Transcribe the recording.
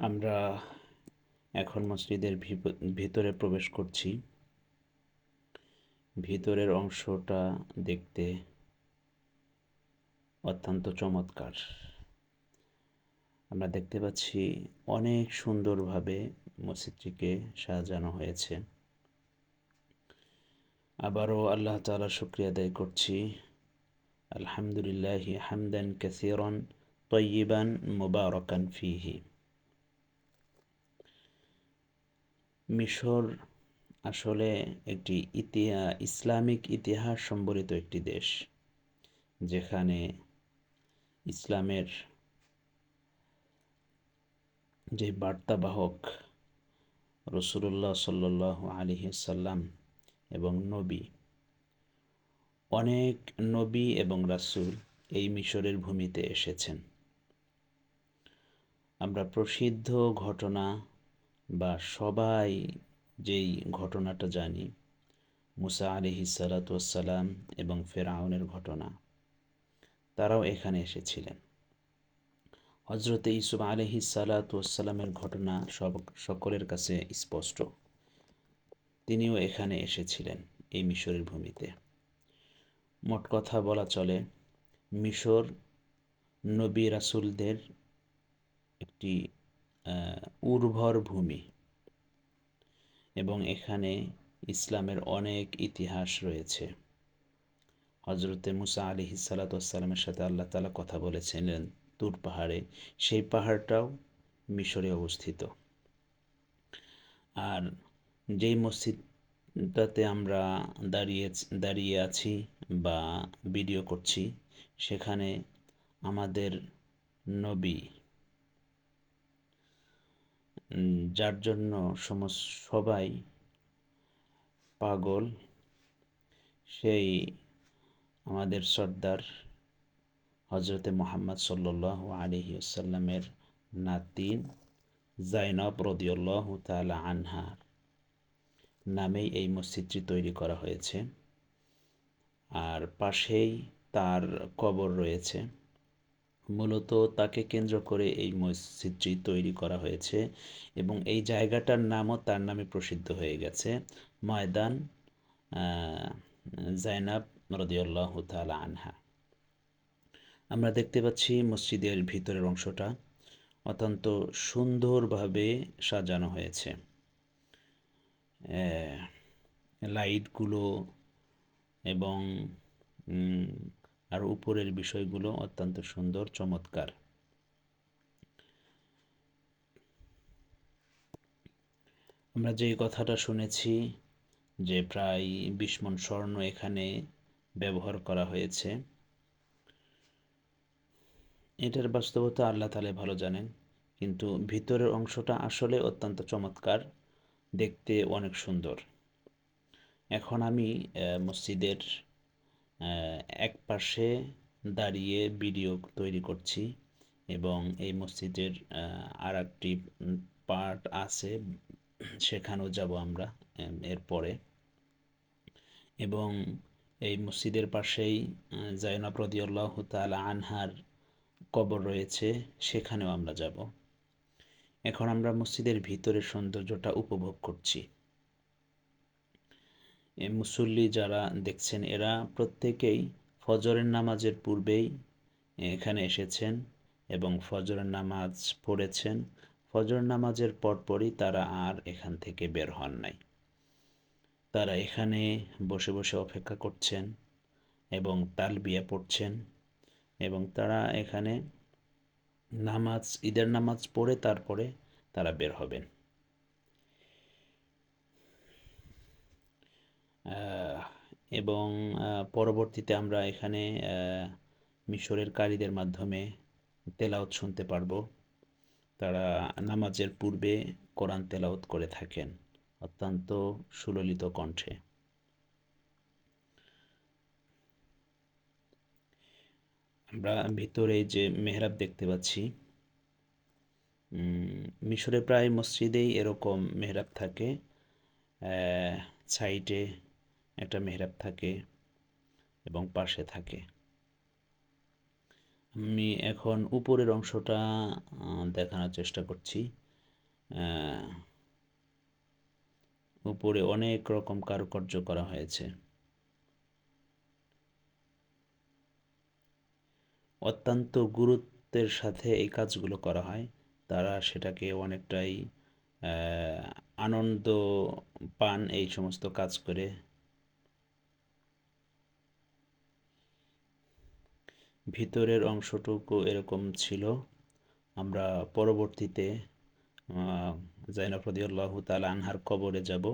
আমরা এখন মসজিদের ভিতরে প্রবেশ করছি। ভিতরের অংশটা দেখতে অত্যন্ত চমৎকার। আমরা দেখতে পাচ্ছি অনেক সুন্দরভাবে মসজিদটিকে সাজানো হয়েছে। আবারও আল্লাহ তাআলা শুক্রিয়া আদায় করছি। আলহামদুলিল্লাহ হামদান কাসিরন তৈবান মুবারকান ফিহি। মিশর আসলে একটি ইতিহা, ইসলামিক ইতিহাস সম্বলিত একটি দেশ, যেখানে ইসলামের যে বার্তাবাহক রসুল্লাহ সাল্লাহ আলিহাল্লাম এবং নবী, অনেক নবী এবং রাসূল এই মিশরের ভূমিতে এসেছেন। আমরা প্রসিদ্ধ ঘটনা বা সবাই যেই ঘটনাটা জানি, মুসা আলিহি সালাতাম এবং ফেরাউনের ঘটনা, তারাও এখানে এসেছিলেন। হজরতে ইসুফ আলহি সালাতামের ঘটনা সব, সকলের কাছে স্পষ্ট। তিনিও এখানে এসেছিলেন এই মিশরের ভূমিতে। মোট কথা বলা চলে, মিশর নবী রাসুলদের একটি উর্বর ভূমি। এবং এখানে ইসলামের অনেক ইতিহাস রয়েছে। হজরতে মুসা আলি সালাতামের সাথে আল্লাহ তালা কথা বলেছিলেন তুর পাহাড়ে, সেই পাহাড়টাও মিশরে অবস্থিত। আর যেই মসজিদটাতে আমরা দাঁড়িয়ে দাঁড়িয়ে আছি বা ভিডিও করছি, সেখানে আমাদের নবী যার জন্য সমস্ত সবাই পাগল। সেই আমাদের সর্দার হজরতে মোহাম্মদ সাল্লাহ আলহি আসাল্লামের নাতিন জাইনব রদিউল্লাহ তালা আনহার নামেই এই মসজিদটি তৈরি করা হয়েছে। আর পাশেই তার কবর রয়েছে। মূলত তাকে কেন্দ্র করে এই মসজিদটি তৈরি করা হয়েছে এবং এই জায়গাটার নামও তার নামে প্রসিদ্ধ হয়ে গেছে। ময়দান জাইনাব রদিয়াল্লাহ তালা আনহা। আমরা দেখতে পাচ্ছি মসজিদের ভিতরের অংশটা অত্যন্ত সুন্দরভাবে সাজানো হয়েছে। লাইটগুলো এবং আর উপরের বিষয়গুলো অত্যন্ত সুন্দর, চমৎকার। আমরা যে কথাটা শুনেছি যে প্রায় বিশ মন স্বর্ণ এখানে ব্যবহার করা হয়েছে, এটার বাস্তবতা আল্লাহ তালে ভালো জানেন, কিন্তু ভিতরের অংশটা আসলে অত্যন্ত চমৎকার, দেখতে অনেক সুন্দর। এখন আমি মসজিদের এক পাশে দাঁড়িয়ে ভিডিও তৈরি করছি এবং এই মসজিদের আর একটি পার্ট আছে, সেখানেও যাব আমরা এরপরে। এবং এই মসজিদের পাশেই জাইনাব রদিউল্লাহ তালা আনহার কবর রয়েছে, সেখানেও আমরা যাব। এখন আমরা মসজিদের ভিতরের সৌন্দর্যটা উপভোগ করছি। মুসল্লি যারা দেখছেন, এরা প্রত্যেকেই ফজরের নামাজের পূর্বেই এখানে এসেছেন এবং ফজরের নামাজ পড়েছেন। ফজর নামাজের পরপরই তারা আর এখান থেকে বের হন নাই। তারা এখানে বসে বসে অপেক্ষা করছেন এবং তাল বিয়ে পড়ছেন এবং তারা এখানে নামাজ, ঈদের নামাজ পড়ে তারপরে তারা বের হবেন। এবং পরবর্তীতে আমরা এখানে মিশরের কারীদের মাধ্যমে তেলাওত শুনতে পারব। তারা নামাজের পূর্বে কোরআন তেলাওত করে থাকেন অত্যন্ত সুললিত কণ্ঠে। আমরা ভিতরে যে মেহরাব দেখতে পাচ্ছি মিশরে প্রায় মসজিদেই এরকম মেহরাব থাকে সাইডে একটা মেহরাব থাকে এবং পাশে থাকে। আমি এখন উপরের অংশটা দেখানোর চেষ্টা করছি। উপরে অনেক রকম কারুকার্য করা হয়েছে। অত্যন্ত গুরুত্বের সাথে এই কাজগুলো করা হয়। তারা সেটাকে অনেকটাই আনন্দ পান এই সমস্ত কাজ করে। ভিতরের অংশটুকু এরকম ছিল। আমরা পরবর্তীতে আহ, জাইনাব রদিয়াল্লাহু তাআলা আনহার কবরে যাব।